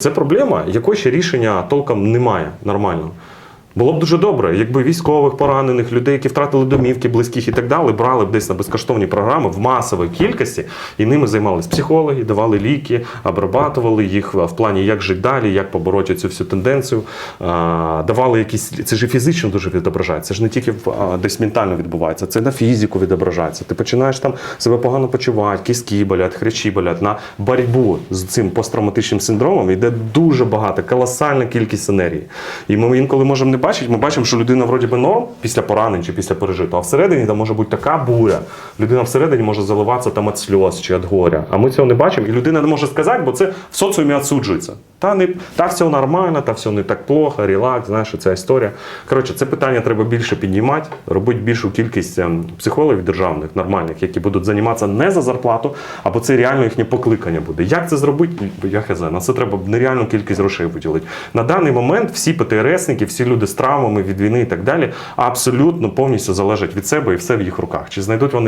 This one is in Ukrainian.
Це проблема, якої ще рішення толком немає нормального. Було б дуже добре, якби військових поранених, людей, які втратили домівки, близьких і так далі, брали б десь на безкоштовні програми в масовій кількості, і ними займалися психологи, давали ліки, обрабатували їх в плані, як жити далі, як побороти цю всю тенденцію. Давали якісь це ж фізично дуже відображається. Це ж не тільки десь ментально відбувається, це на фізику відображається. Ти починаєш там себе погано почувати, кістки болять, хрящі болять. На боротьбу з цим посттравматичним синдромом йде дуже багато, колосальна кількість енергії. І ми інколи можемо не бачити, ми бачимо, що людина вроді би норм після поранень чи після пережитого, а всередині там може бути така буря. Людина всередині може заливатися там від сльоз чи від горя. А ми цього не бачимо, і людина не може сказати, бо це в соціумі відсуджується. Та не та все нормально, та все не так плохо, релакс, знаєш, ця історія. Коротше, це питання треба більше піднімати, робити більшу кількість ем, психологів державних, нормальних, які будуть займатися не за зарплату, або це реально їхнє покликання буде. Як це зробити? Я хз. На це треба нереальну кількість грошей виділити. На даний момент всі ПТРСники, всі люди з травмами від війни і так далі, абсолютно повністю залежать від себе і все в їх руках. Чи знайдуть вони